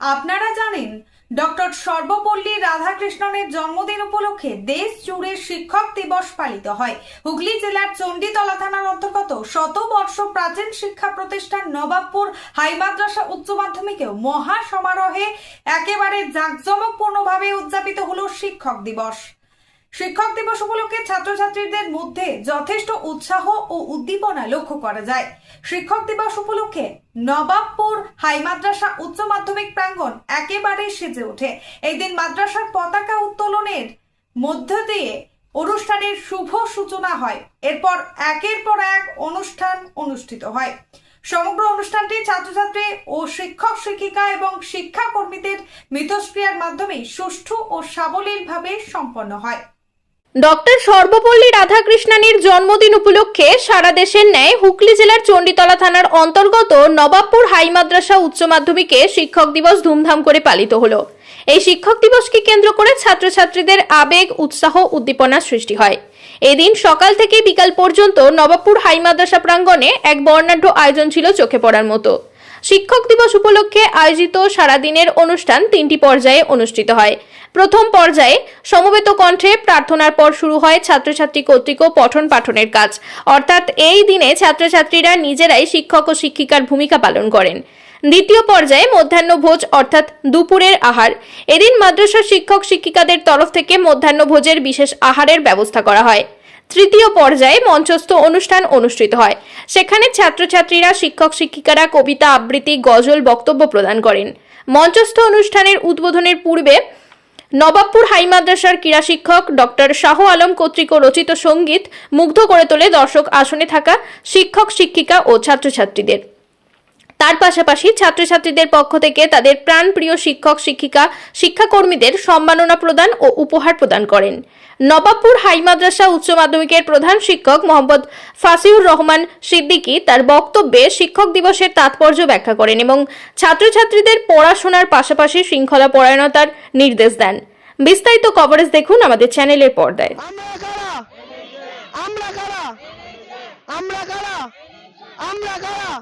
আপনারা জানেন, ডক্টর সর্বপল্লী রাধাকৃষ্ণনের জন্মদিন উপলক্ষে দেশ জুড়ে শিক্ষক দিবস পালিত হয়। হুগলি জেলার চণ্ডীতলা থানার অন্তর্গত শত বর্ষ প্রাচীন শিক্ষা প্রতিষ্ঠান নবাবপুর হাই মাদ্রাসা উচ্চ মাধ্যমিকেও মহা সমারোহে একেবারে জাঁকজমকপূর্ণভাবে উদযাপিত হল শিক্ষক দিবস। শিক্ষক দিবস উপলক্ষে ছাত্রছাত্রীদের মধ্যে যথেষ্ট উৎসাহ ও উদ্দীপনা লক্ষ্য করা যায়। শিক্ষক দিবস উপলক্ষে নবাবপুর হাই মাদ্রাসা উচ্চ মাধ্যমিক প্রাঙ্গণ একেবারে সেজে ওঠে। এই দিন মাদ্রাসার পতাকা উত্তোলনের মধ্য দিয়ে অনুষ্ঠানের শুভ সূচনা হয়। এরপর একের পর এক অনুষ্ঠান অনুষ্ঠিত হয়। সমগ্র অনুষ্ঠানটি ছাত্রছাত্রী ও শিক্ষক, শিক্ষিকা এবং শিক্ষাকর্মীদের মিথস্ক্রিয়ার মাধ্যমে সুষ্ঠু ও সাবলীলভাবে সম্পন্ন হয়। ডক্টর সর্বপল্লী রাধাকৃষ্ণনের জন্মদিন উপলক্ষে সারা দেশের ন্যায় হুগলি জেলার চণ্ডীতলা থানার অন্তর্গত নবাবপুর হাই মাদ্রাসা উচ্চ মাধ্যমিকে শিক্ষক দিবস ধুমধাম করে পালিত হলো। এই শিক্ষক দিবসকে কেন্দ্র করে ছাত্রছাত্রীদের আবেগ, উৎসাহ উদ্দীপনা সৃষ্টি হয়। এদিন সকাল থেকে বিকাল পর্যন্ত নবাবপুর হাই মাদ্রাসা প্রাঙ্গণে এক বর্ণাঢ্য আয়োজন ছিল চোখে পড়ার মতো। শিক্ষক দিবস উপলক্ষে আয়োজিত সারাদিনের অনুষ্ঠান তিনটি পর্যায়ে অনুষ্ঠিত হয়। প্রথম পর্যায়ে সমবেত কণ্ঠে প্রার্থনার পর শুরু হয় ছাত্রছাত্রী কর্তৃক পঠন পাঠনের কাজ। অর্থাৎ এই দিনে ছাত্রছাত্রীরা নিজেরাই শিক্ষক ও শিক্ষিকার ভূমিকা পালন করেন। দ্বিতীয় পর্যায়ে মধ্যাহ্ন ভোজ অর্থাৎ দুপুরের আহার। এদিন মাদ্রাসার শিক্ষক শিক্ষিকাদের তরফ থেকে মধ্যাহ্ন ভোজের বিশেষ আহারের ব্যবস্থা করা হয়। তৃতীয় পর্যায়ে মঞ্চস্থ অনুষ্ঠান অনুষ্ঠিত হয়। সেখানে ছাত্রছাত্রীরা, শিক্ষক শিক্ষিকারা, কবিতা আবৃত্তি, গজল বক্তব্য প্রদান করেন। মঞ্চস্থ অনুষ্ঠানের উদ্বোধনের পূর্বে নবাবপুর হাই মাদ্রাসার ক্রীড়া শিক্ষক ডক্টর শাহ আলম কর্তৃক রচিত সংগীত মুগ্ধ করে তোলে দর্শক আসনে থাকা শিক্ষক, শিক্ষিকা ও ছাত্রছাত্রীদের। তার পাশাপাশি ছাত্রছাত্রীদের পক্ষ থেকে তাদের প্রাণপ্রিয় শিক্ষক, শিক্ষিকা, শিক্ষাকর্মীদের সম্মাননা প্রদান ও উপহার প্রদান করেন। নবাবপুর হাই মাদ্রাসা উচ্চ মাধ্যমিকের প্রধান শিক্ষক মোহাম্মদ ফাসিউর রহমান সিদ্দিকী তার বক্তব্যে শিক্ষক দিবসের তাৎপর্য ব্যাখ্যা করেন এবং ছাত্রছাত্রীদের পড়াশোনার পাশাপাশি শৃঙ্খলা পরায়ণতার নির্দেশ দেন। বিস্তারিত কভারেজ দেখুন আমাদের চ্যানেলের পর্দায়। আমরা কারা? আমরা কারা? আমরা কারা?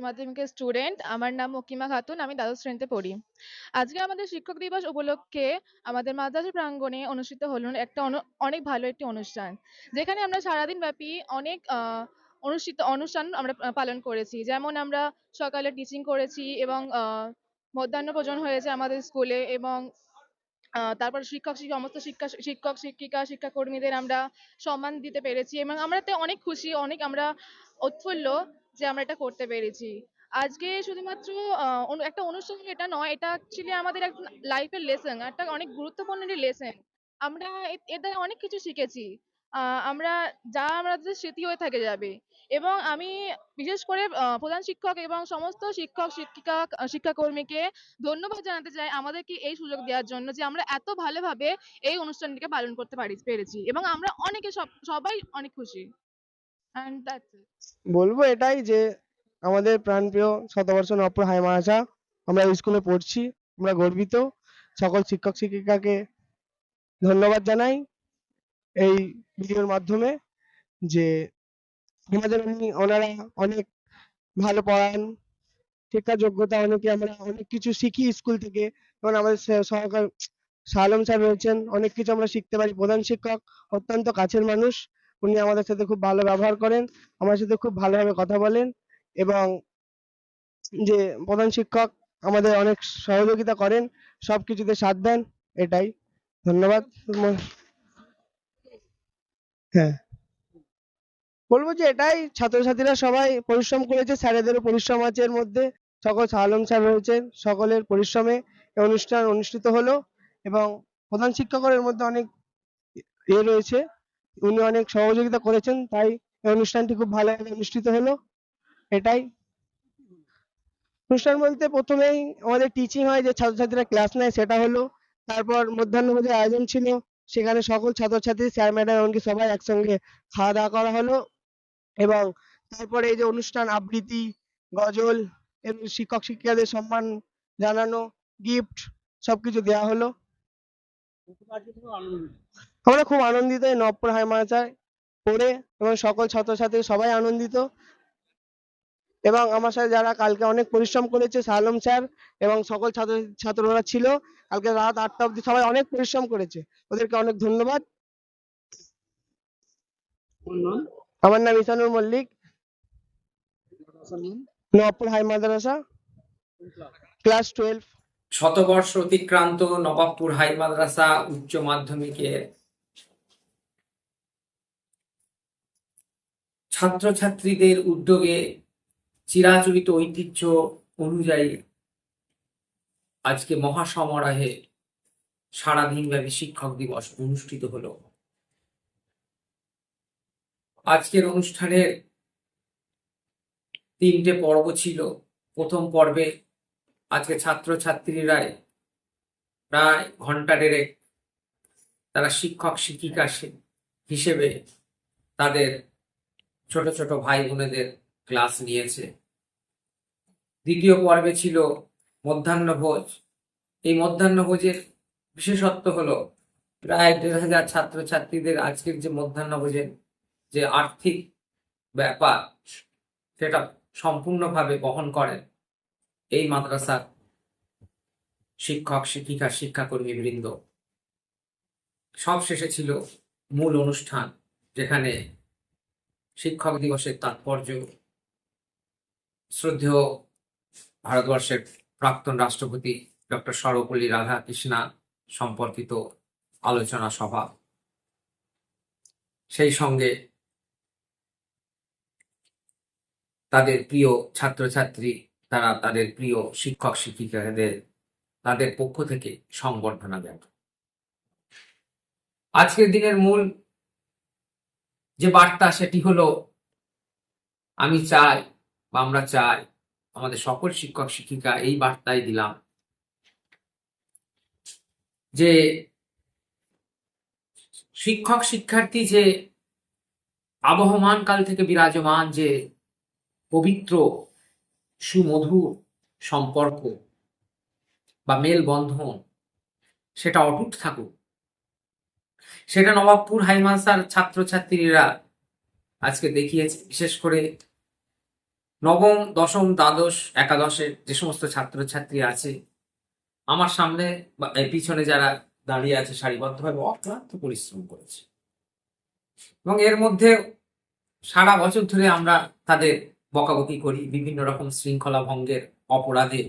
মাধ্যমিকের স্টুডেন্ট আমার নাম মকিমা খাতুন, আমি দ্বাদশ শ্রেণীতে পড়ি। আজকে আমাদের শিক্ষক দিবস উপলক্ষে আমাদের মাদ্রাসা প্রাঙ্গণে অনুষ্ঠিত হলো একটা অনু- অনেক ভালো একটি অনুষ্ঠান, যেখানে আমরা সারাদিন ব্যাপী অনেক অনুষ্ঠিত, অনুষ্ঠান আমরা পালন করেছি। যেমন আমরা সকালে টিচিং করেছি এবং মধ্যাহ্ন ভোজন হয়েছে আমাদের স্কুলে এবং তারপর শিক্ষক, সমস্ত শিক্ষা, শিক্ষক, শিক্ষিকা, শিক্ষাকর্মীদের আমরা সম্মান দিতে পেরেছি এবং আমরা এতে অনেক খুশি, অনেক আমরা উৎফুল্ল যে আমরা এটা করতে পেরেছি। আজকে শুধুমাত্র একটা অনুষ্ঠান এটা নয়, এটা অ্যাকচুয়ালি আমাদের একটা লাইফের লেসন একটা অনেক গুরুত্বপূর্ণ একটি লেসন আমরা এর দ্বারা অনেক কিছু শিখেছি। আমরা, যা আমাদের স্মৃতি হয়ে থেকে যাবে। এবং আমি বিশেষ করে প্রধান শিক্ষক এবং সমস্ত শিক্ষক, শিক্ষিকা, শিক্ষাকর্মীকে ধন্যবাদ জানাতে চাই আমাদেরকে এই সুযোগ দেওয়ার জন্য যে আমরা এত ভালোভাবে এই অনুষ্ঠানটিকে পালন করতে পারি, পেরেছি। এবং আমরা অনেকে সব, সবাই অনেক খুশি। অ্যান্ড দ্যাটস ইট বলব এটাই যে আমাদের প্রাণপ্রিয় শতবর্ষ নবপুর হাই মাদ্রাসা আমরা স্কুলে পড়ছি, আমরা গর্বিত। সকল শিক্ষক শিক্ষিকাকে ধন্যবাদ জানাই এই ভিডিওর মাধ্যমে যে আমাদের ওনারা অনেক ভালো পড়ান, শিক্ষা যোগ্যতা অনেকে আমরা অনেক কিছু শিখি স্কুল থেকে। যেমন আমাদের সহকার শালম স্যার রয়েছেন, অনেক কিছু আমরা শিখতে পারি। প্রধান শিক্ষক, অত্যন্ত কাছের মানুষ। উনি আমাদের সাথে খুব ভালো ব্যবহার করেন, আমার সাথে খুব ভালোভাবে কথা বলেন এবং যে প্রধান শিক্ষক আমাদের অনেক সহযোগিতা করেন, সবকিছুতে সাথ দেন, এটাই। ধন্যবাদ। হ্যাঁ। বলব যে এটাই ছাত্রছাত্রীরা সবাই পরিশ্রম করেছে স্যারেদেরও পরিশ্রম আছে এর মধ্যে। সকল আলম স্যার রয়েছেন, সকলের পরিশ্রমে অনুষ্ঠান অনুষ্ঠিত হলো এবং প্রধান শিক্ষকের মধ্যে অনেক ইয়ে রয়েছে। উনি অনেক সহযোগিতা করেছেন, তাই এই অনুষ্ঠানটি খুব ভালোভাবে অনুষ্ঠিত হলো। এটাই। অনুষ্ঠান বলতে প্রথমেই আমাদের টিচিং হয় যে ছাত্রছাত্রীরা ক্লাস নেয়, সেটা হলো। তারপর মধ্যাহ্নভোজের আয়োজন ছিল, সেখানে সকল ছাত্রছাত্রী স্যার ম্যাডাম এমনকি সবাই একসঙ্গে খাওয়া দাওয়া করা হলো। এবং তারপরে এই যে অনুষ্ঠান, আবৃত্তি, গজল, এবং শিক্ষক, শিক্ষিকাদের সম্মান জানানো গিফট সবকিছু দেওয়া হলো। আমরা খুব আনন্দিত এই নবপুর হাই মাদ্রাসায় পড়ে এবং সকল ছাত্রছাত্রী সবাই আনন্দিত। এবং আমার সাথে যারা কালকে অনেক পরিশ্রম করেছে সালম স্যার এবং সকল ছাত্র ছাত্ররা ছিল কালকে রাত আটটা অবধি সবাই অনেক পরিশ্রম করেছে। ওদেরকে অনেক ধন্যবাদ। আমার নাম ইসানুর মল্লিক। নবপুর হাই মাদ্রাসা। Class twelve. শতবর্ষ অতিক্রান্ত নবাবপুর হাই মাদ্রাসা উচ্চ মাধ্যমিকের ছাত্রছাত্রীদের উদ্যোগে চিরাচরিত ঐতিহ্য অনুযায়ী আজকে মহাসমারোহে সারাদিনব্যাপী শিক্ষক দিবস অনুষ্ঠিত হলো। আজকের অনুষ্ঠানের তিনটে পর্ব ছিল। প্রথম পর্বে আজকে ছাত্রছাত্রীরাই প্রায় ঘণ্টা দেড়েক তারা শিক্ষক শিক্ষিকা হিসেবে তাদের ছোট ছোট ভাই বোনেদের ক্লাস নিয়েছে। দ্বিতীয় পর্বে ছিল মধ্যাহ্নভোজ এই মধ্যাহ্নভোজের বিশেষত্ব হলো, প্রায় দেড় হাজার ছাত্রছাত্রীদের আজকের যে মধ্যাহ্নভোজের যে আর্থিক ব্যাপার, সেটা সম্পূর্ণভাবে বহন করেন এই মাদ্রাসার শিক্ষক, শিক্ষিকা শিক্ষাকর্মী বৃন্দ সব শেষে ছিল মূল অনুষ্ঠান, যেখানে শিক্ষক দিবসের তাৎপর্য, শ্রদ্ধেয় ভারতবর্ষের প্রাক্তন রাষ্ট্রপতি ডক্টর সর্বপল্লী রাধাকৃষ্ণা সম্পর্কিত আলোচনা সভা। সেই সঙ্গে তাদের প্রিয় ছাত্রছাত্রী, তারা তাদের প্রিয় শিক্ষক শিক্ষিকাদের, তাদের পক্ষ থেকে সংবর্ধনা দেন আজকের দিনের মূল যে বার্তা সেটি হলো, আমি চাই বা আমরা চাই আমাদের সকল শিক্ষক, শিক্ষিকা এই বার্তাই দিলাম। যে শিক্ষক, শিক্ষার্থী যে আবহমান কাল থেকে বিরাজমান যে পবিত্র, সুমধুর সম্পর্ক বা মেলবন্ধন, সেটা অটুট থাকুক। সেটা নবাবপুর হাইমানসার ছাত্রছাত্রীরা আজকে দেখিয়েছে। বিশেষ করে নবম, দশম, দ্বাদশ একাদশের যে সমস্ত ছাত্রছাত্রী আছে, আমার সামনে পিছনে যারা দাঁড়িয়ে আছে, সারিবদ্ধভাবে অক্লান্ত পরিশ্রম করেছে। এবং এর মধ্যে সারা বছর ধরে আমরা তাদের বকাবকি করি, বিভিন্ন রকম শৃঙ্খলা ভঙ্গের অপরাধে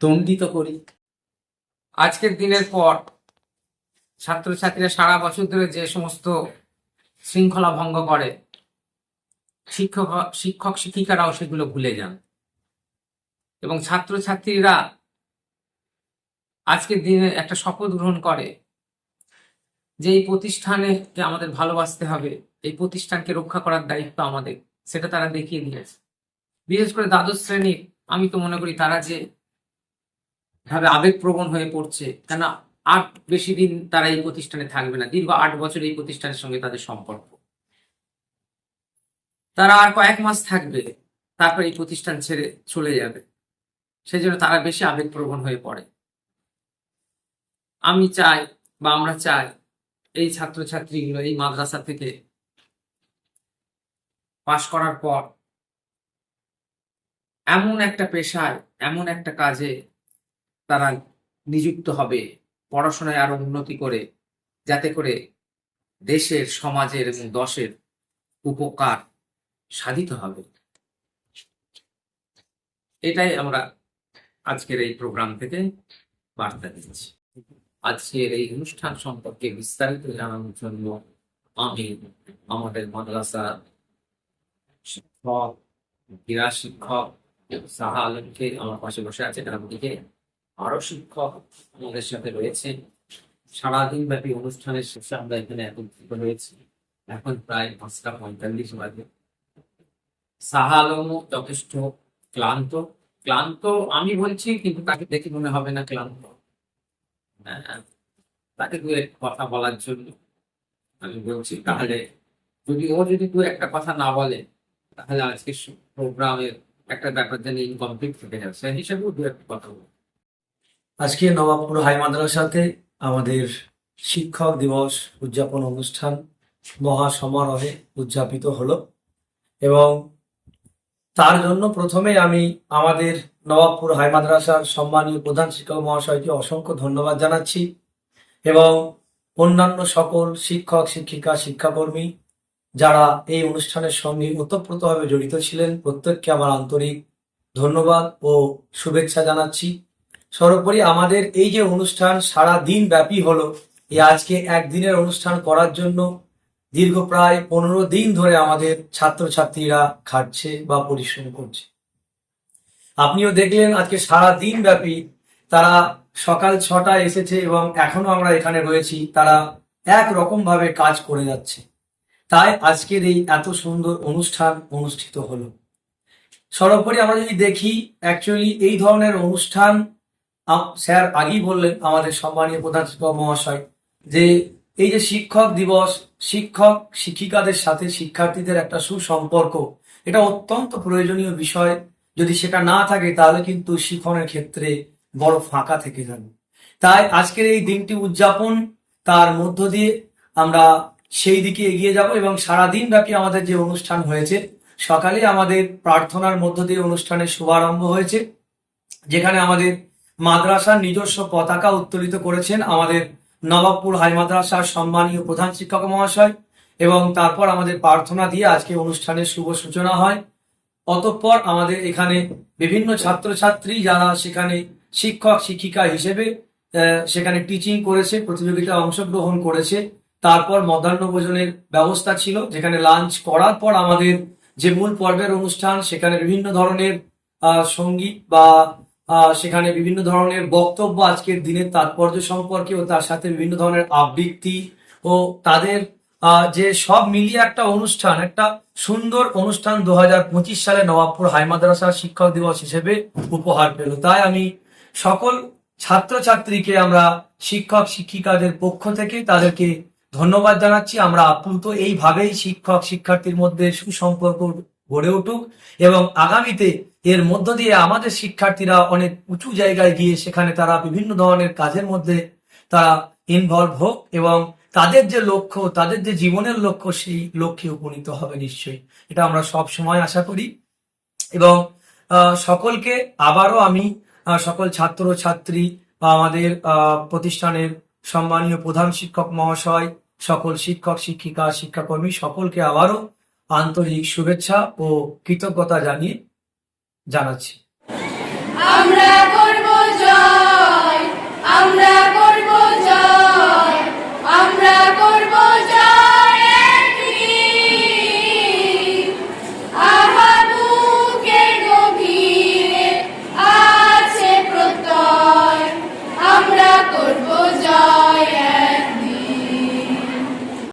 দণ্ডিত করি। আজকের দিনের পর ছাত্রছাত্রীরা সারা বছর ধরে যে সমস্ত শৃঙ্খলা ভঙ্গ করে, শিক্ষক শিক্ষক শিক্ষিকারাও সেগুলো ভুলে যান। এবং ছাত্রছাত্রীরা আজকের দিনে একটা শপথ গ্রহণ করে যে এই প্রতিষ্ঠানকে আমাদের ভালোবাসতে হবে, এই প্রতিষ্ঠানকে রক্ষা করার দায়িত্ব আমাদের, সেটা তারা দেখিয়ে দিয়েছে। বিশেষ করে দ্বাদশ শ্রেণির, আমি তো মনে করি তারা যে ভাবে আবেগপ্রবণ হয়ে পড়ছে কেন আর বেশি দিন তারা এই প্রতিষ্ঠানে থাকবে না। দীর্ঘ আট বছর এই প্রতিষ্ঠানের সঙ্গে তাদের সম্পর্ক। তারা আর কয়েক মাস থাকবে, তারপর এই প্রতিষ্ঠান ছেড়ে চলে যাবে। সেই জন্য তারা বেশি আবেগপ্রবণ হয়ে পড়ে। আমি চাই বা আমরা চাই এই ছাত্রছাত্রীগুলো এই মাদ্রাসা থেকে পাশ করার পর এমন একটা পেশায়, এমন একটা কাজে তারা নিযুক্ত হবে। পড়াশোনায় আরও উন্নতি করে, যাতে করে দেশের, সমাজের এবং দশের উপকার সাধিত হবে। এটাই আমরা আজকের এই প্রোগ্রাম থেকে বার্তা দিচ্ছি। আজকের এই অনুষ্ঠান সম্পর্কে বিস্তারিত জানানোর জন্য আমি আমাদের মাদ্রাসা শিক্ষক, ক্রীড়া শিক্ষক সাহা আলমকে আমার পাশে বসে আছে গ্রামটিকে আরও শিক্ষক আমাদের সাথে রয়েছে। সারাদিন ব্যাপী অনুষ্ঠানের শেষে আমরা এখানে একত্রিত হয়েছি। এখন প্রায় পাঁচটা পঁয়তাল্লিশ বাজে। সাহা আলমও যথেষ্ট ক্লান্ত। ক্লান্ত আমি বলছি কিন্তু তাকে দেখে মনে হবে না ক্লান্ত। হ্যাঁ, তাকে দু এক কথা বলার জন্য আমি বলছি তাহলে যদি ও যদি দু একটা কথা না বলে তাহলে আজকে প্রোগ্রামের একটা ব্যাপার যেন ইনকমপ্লিট থেকে যাবে সেই হিসাবেও দু একটা কথা বলব। আজকে নবাবপুর হাই মাদ্রাসাতে আমাদের শিক্ষক দিবস উদযাপন অনুষ্ঠান মহা সমারোহে উদযাপিত হলো। এবং তার জন্য প্রথমে আমি আমাদের নবাবপুর হাই মাদ্রাসার সম্মানীয় প্রধান শিক্ষক মহাশয়কে অসংখ্য ধন্যবাদ জানাচ্ছি এবং অন্যান্য সকল শিক্ষক, শিক্ষিকা, শিক্ষাকর্মী যারা এই অনুষ্ঠানের সঙ্গে ওতপ্রোতভাবে জড়িত ছিলেন, প্রত্যেককে আমার আন্তরিক ধন্যবাদ ও শুভেচ্ছা জানাচ্ছি। সর্বোপরি আমাদের এই যে অনুষ্ঠান সারা দিন ব্যাপী হলো এই আজকে একদিনের অনুষ্ঠান করার জন্য দীর্ঘ প্রায় পনেরো দিন ধরে আমাদের ছাত্রছাত্রীরা খাটছে বা পরিশ্রম করছে। আপনিও দেখলেন আজকে সারা দিন ব্যাপী তারা সকাল ছটায় এসেছে এবং এখনও আমরা এখানে রয়েছি, তারা এক রকম ভাবে কাজ করে যাচ্ছে। তাই আজকের এই এত সুন্দর অনুষ্ঠান অনুষ্ঠিত হলো। সর্বোপরি আমরা যদি দেখি অ্যাকচুয়ালি এই ধরনের অনুষ্ঠান স্যার আগেই বললেন আমাদের সম্মানীয় প্রধান শিক্ষক মহাশয় যে এই যে শিক্ষক দিবস, শিক্ষক শিক্ষিকাদের সাথে শিক্ষার্থীদের একটা সুসম্পর্ক, এটা অত্যন্ত প্রয়োজনীয় বিষয়। যদি সেটা না থাকে তাহলে কিন্তু শিক্ষণের ক্ষেত্রে বড় ফাঁকা থেকে যাবে। তাই আজকের এই দিনটি উদযাপন, তার মধ্য দিয়ে আমরা সেই দিকে এগিয়ে যাব এবং সারাদিন ব্যাপী আমাদের যে অনুষ্ঠান হয়েছে, সকালে আমাদের প্রার্থনার মধ্য দিয়ে অনুষ্ঠানের শুভারম্ভ হয়েছে, যেখানে আমাদের মাদ্রাসার নিজস্ব পতাকা উত্তোলিত করেছেন আমাদের নবাবপুর হাই মাদ্রাসার সম্মানীয় প্রধান শিক্ষক মহাশয় এবং তারপর আমাদের প্রার্থনা দিয়ে আজকে অনুষ্ঠানের শুভ সূচনা হয়। অতঃপর আমাদের এখানে বিভিন্ন ছাত্রছাত্রী যারা সেখানে শিক্ষক, শিক্ষিকা হিসেবে সেখানে টিচিং করেছে, প্রতিযোগিতায় অংশগ্রহণ করেছে। তারপর মধ্যাহ্ন ভোজনের ব্যবস্থা ছিল, যেখানে লাঞ্চ করার পর আমাদের যে মূল পর্বের অনুষ্ঠান, সেখানে বিভিন্ন ধরনের সংগীত বা সেখানে বিভিন্ন ধরনের বক্তব্য, আজকের দিনের তাৎপর্য সম্পর্কে ও তার সাথে বিভিন্ন ধরনের আবৃত্তি ও তাদের যে সব মিলিয়ে একটা অনুষ্ঠান, একটা সুন্দর অনুষ্ঠান দু সালে নবাবপুর হাই মাদ্রাসা শিক্ষক দিবস হিসেবে উপহার পেল। তাই আমি সকল ছাত্রছাত্রীকে, আমরা শিক্ষক শিক্ষিকাদের পক্ষ থেকে তাদেরকে ধন্যবাদ জানাচ্ছি। আমরা আপ্লুত এইভাবেই শিক্ষক শিক্ষার্থীর মধ্যে সুসম্পর্ক গড়ে উঠুক এবং আগামীতে এর মধ্য দিয়ে আমাদের শিক্ষার্থীরা অনেক উঁচু জায়গায় গিয়ে সেখানে তারা বিভিন্ন ধরনের কাজের মধ্যে তারা ইনভলভ হোক এবং তাদের যে লক্ষ্য, তাদের যে জীবনের লক্ষ্য, সেই লক্ষ্যে উপনীত হবে নিশ্চয়ই। এটা আমরা সব সময় আশা করি। এবং সকলকে আবারও আমি সকল ছাত্র, ছাত্রী বা আমাদের প্রতিষ্ঠানের সম্মানীয় প্রধান শিক্ষক মহাশয়, সকল শিক্ষক, শিক্ষিকা, শিক্ষাকর্মী সকলকে আবারও আন্তরিক শুভেচ্ছা ও কৃতজ্ঞতা জানিয়ে জানাচ্ছি। আমরা করব জয় আমরা